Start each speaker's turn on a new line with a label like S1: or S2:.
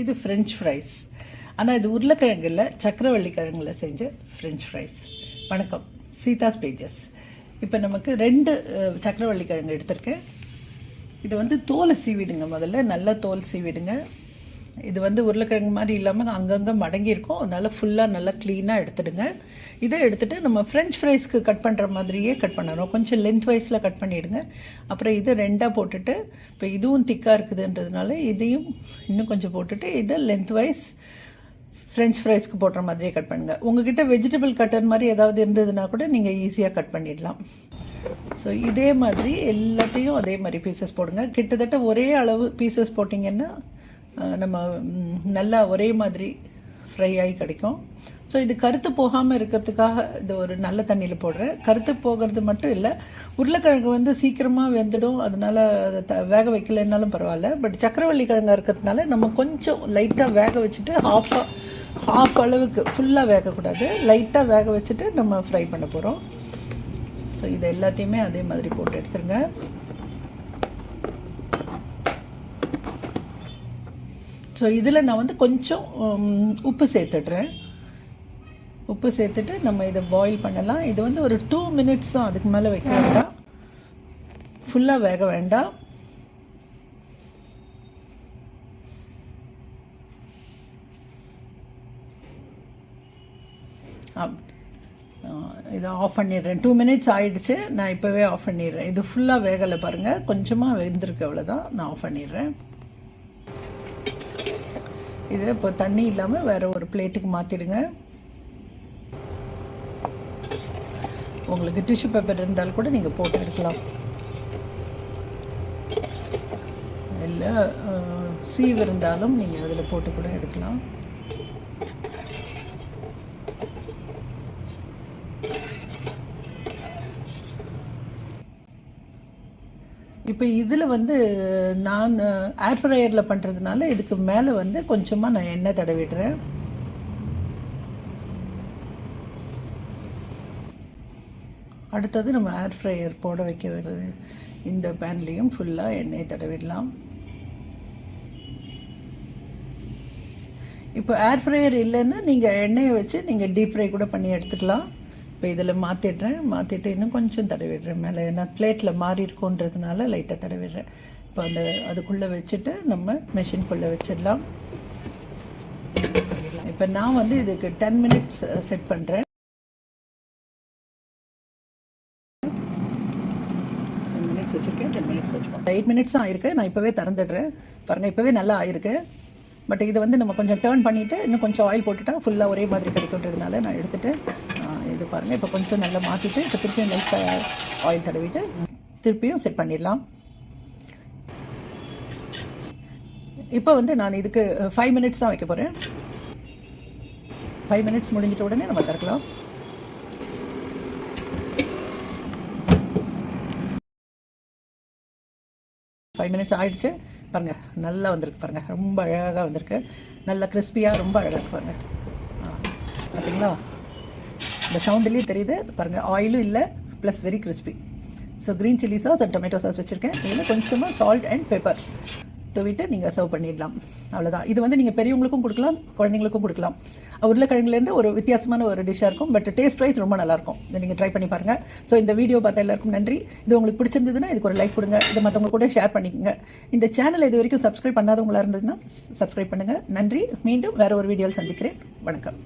S1: இது French fries ஆனால் இது உருளைக்கிழங்கு இல்லை சக்கரவள்ளி கிழங்குல செஞ்ச ஃப்ரெஞ்ச் ஃப்ரைஸ் வணக்கம். சீதாஸ் பேஜஸ் இப்போ நமக்கு ரெண்டு சக்கரவள்ளி கிழங்கு எடுத்திருக்கேன். இது வந்து தோலை சீவிடுங்க முதல்ல. நல்லா தோல் சீவிடுங்க. இது வந்து உருளைக்கிழங்கு மாதிரி இல்லாமல் அங்கங்கே மடங்கி இருக்கும். அதனால் ஃபுல்லாக நல்லா க்ளீனாக எடுத்துடுங்க. இதை எடுத்துட்டு நம்ம ஃப்ரெஞ்ச் ஃப்ரைஸ்க்கு கட் பண்ணுற மாதிரியே கட் பண்ணணும். கொஞ்சம் லென்த் வைஸில் கட் பண்ணிவிடுங்க அப்புறம் இதை ரெண்டாக போட்டுட்டு இப்போ இதுவும் திக்காக இருக்குதுன்றதுனால இதையும் இன்னும் கொஞ்சம் போட்டுட்டு இதை லென்த் வைஸ் ஃப்ரெஞ்ச் ஃப்ரைஸ்க்கு போடுற மாதிரியே கட் பண்ணுங்கள் உங்ககிட்ட வெஜிடபிள் கட்டர் மாதிரி ஏதாவது இருந்ததுன்னா கூட நீங்கள் ஈஸியாக கட் பண்ணிடலாம். ஸோ இதே மாதிரி எல்லாத்தையும் அதே மாதிரி பீசஸ் போடுங்க. கிட்டத்தட்ட ஒரே அளவு பீசஸ் போட்டிங்கன்னா நம்ம நல்லா ஒரே மாதிரி ஃப்ரை ஆகி கிடைக்கும். ஸோ இது கருத்து போகாமல் இருக்கிறதுக்காக இது ஒரு நல்ல தண்ணியில் போடுறேன். கருத்து போகிறது மட்டும் இல்லை உருளைக்கிழங்கு வந்து சீக்கிரமாக வெந்துடும். அதனால அதை த வேக வைக்கலைன்னாலும் பரவாயில்ல. பட் சக்கரவள்ளி கிழங்கா இருக்கிறதுனால நம்ம கொஞ்சம் லைட்டாக வேக வச்சுட்டு ஹாஃபாக ஹாஃப் அளவுக்கு ஃபுல்லாக வேகக்கூடாது. லைட்டாக வேக வச்சுட்டு நம்ம ஃப்ரை பண்ண போகிறோம் ஸோ இது எல்லாத்தையுமே அதே மாதிரி போட்டு எடுத்துருங்க. ஸோ இதில் நான் வந்து கொஞ்சம் உப்பு சேர்த்துடுறேன். உப்பு சேர்த்துட்டு நம்ம இதை பாயில் பண்ணலாம். இது வந்து ஒரு டூ மினிட்ஸ் தான் அதுக்கு மேலே வைக்க வேண்டாம். ஃபுல்லாக வேக வேண்டாம். அப்- இதை ஆஃப் பண்ணிடுறேன். டூ மினிட்ஸ் ஆயிடுச்சு நான் இப்போவே ஆஃப் பண்ணிடுறேன். இது ஃபுல்லாக வேகலை பாருங்கள் கொஞ்சமாக வெந்திருக்கு அவ்வளோதான் நான் ஆஃப் பண்ணிடுறேன். இது இப்போ தண்ணி இல்லாமல் வேறு ஒரு பிளேட்டுக்கு மாற்றிடுங்க உங்களுக்கு டிஷ்யூ பேப்பர் இருந்தால் கூட நீங்கள் போட்டு எடுக்கலாம். இல்லை சீவ் இருந்தாலும் நீங்கள் அதில் போட்டு கூட எடுக்கலாம். இப்போ இதில் வந்து நான் ஏர் ஃப்ரையரில் பண்ணுறதுனால இதுக்கு மேலே வந்து கொஞ்சமாக நான் எண்ணெய் தடவிடுறேன். அடுத்தது நம்ம ஏர் ஃப்ரையர் போட வைக்க வருது இந்த பேன்லேயும் ஃபுல்லாக எண்ணெய் தடவிடலாம். இப்போ ஏர் ஃப்ரையர் இல்லைன்னா நீங்கள் எண்ணெயை வச்சு நீங்கள் டீப் ஃப்ரை கூட பண்ணி எடுத்துக்கலாம். இப்போ இதில் மாற்றிடுறேன் மாற்றிட்டு இன்னும் கொஞ்சம் தடவிடுறேன். மேலே ஏன்னா பிளேட்டில் மாறி இருக்குன்றதுனால லைட்டாக தடவிடுறேன். இப்போ அந்த அதுக்குள்ளே வச்சுட்டு நம்ம மெஷின்குள்ளே வச்சிடலாம். இப்போ நான் வந்து இதுக்கு டென் மினிட்ஸ் செட் பண்ணுறேன் மினிட்ஸ் வச்சுருக்கேன் டென் மினிட்ஸ் வச்சுருக்கேன் எயிட் மினிட்ஸ் தான் ஆயிருக்கு. நான் இப்போவே திறந்துடுறேன். பாருங்கள் இப்போவே நல்லா ஆயிருக்கு. பட் இது வந்து நம்ம கொஞ்சம் டேர்ன் பண்ணிவிட்டு இன்னும் கொஞ்சம் ஆயில் போட்டுட்டா ஃபுல்லாக ஒரே மாதிரி கிடைக்குன்றதுனால நான் எடுத்துகிட்டு பாருங்கள் இப்போ கொஞ்சம் நல்லா மாற்றிட்டு இப்போ திருப்பியும் லைட்டாக ஆயில் தடவிட்டு திருப்பியும் செட் பண்ணிடலாம். இப்போ வந்து நான் இதுக்கு ஃபைவ் மினிட்ஸ் தான் வைக்க போகிறேன் ஃபைவ் மினிட்ஸ் முடிஞ்சிட்ட உடனே நம்ம திறக்கலாம். ஃபைவ் மினிட்ஸ் ஆகிடுச்சு பாருங்க நல்லா வந்திருக்கு பாருங்க. ரொம்ப அழகாக வந்திருக்கு. நல்லா கிறிஸ்பியாக ரொம்ப அழகாக இருக்கு பாருங்க. ஆ, பார்த்தீங்களா இந்த சவுண்ட்லேயே தெரியுது. பாருங்கள் ஆயிலும் இல்லை plus very crispy so green chilli sauce and tomato sauce வச்சுருக்கேன். இதில் கொஞ்சமாக சால்ட் அண்ட் பெப்பர் தூவிட்டு நீங்கள் சர்வ் பண்ணிடலாம். அவ்வளோதான் இது வந்து நீங்கள் பெரியவங்களுக்கும் கொடுக்கலாம் குழந்தைங்களுக்கும் கொடுக்கலாம். உருளைக்கிழங்குலேருந்து ஒரு வித்தியாசமான ஒரு டிஷ்ஷாக இருக்கும் பட் டேஸ்ட் வைஸ் ரொம்ப நல்லாயிருக்கும். இதை நீங்கள் ட்ரை பண்ணி பாருங்கள் ஸோ இந்த வீடியோ பார்த்த எல்லாருக்கும் நன்றி. இது உங்களுக்கு பிடிச்சிருந்ததுன்னா இதுக்கு ஒரு லைக் கொடுங்க. இதை மற்றவங்க கூட ஷேர் பண்ணிக்கோங்க. இந்த சேனல் இது வரைக்கும் சப்ஸ்கிரைப் பண்ணாதவங்களாக இருந்ததுன்னா சப்ஸ்கிரைப் பண்ணுங்கள் நன்றி. மீண்டும் வேறு ஒரு வீடியோவில் சந்திக்கிறேன். வணக்கம்.